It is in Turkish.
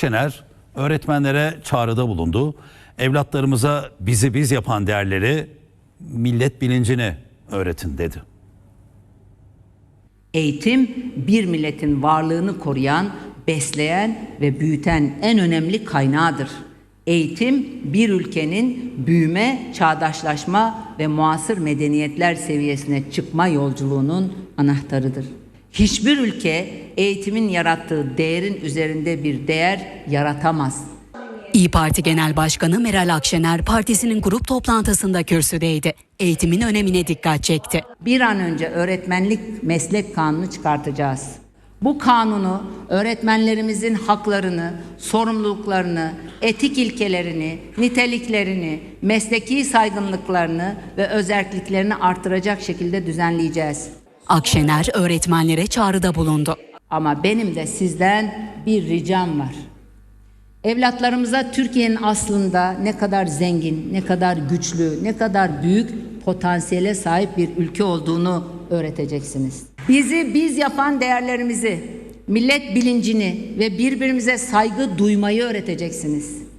Akşener öğretmenlere çağrıda bulundu. Evlatlarımıza bizi biz yapan değerleri, millet bilincini öğretin dedi. Eğitim bir milletin varlığını koruyan, besleyen ve büyüten en önemli kaynağıdır. Eğitim bir ülkenin büyüme, çağdaşlaşma ve muasır medeniyetler seviyesine çıkma yolculuğunun anahtarıdır. Hiçbir ülke eğitimin yarattığı değerin üzerinde bir değer yaratamaz. İyi Parti Genel Başkanı Meral Akşener partisinin grup toplantısında kürsüdeydi. Eğitimin önemine dikkat çekti. Bir an önce öğretmenlik meslek kanunu çıkartacağız. Bu kanunu öğretmenlerimizin haklarını, sorumluluklarını, etik ilkelerini, niteliklerini, mesleki saygınlıklarını ve özelliklerini artıracak şekilde düzenleyeceğiz. Akşener öğretmenlere çağrıda bulundu. Ama benim de sizden bir ricam var. Evlatlarımıza Türkiye'nin aslında ne kadar zengin, ne kadar güçlü, ne kadar büyük potansiyele sahip bir ülke olduğunu öğreteceksiniz. Bizi biz yapan değerlerimizi, millet bilincini ve birbirimize saygı duymayı öğreteceksiniz.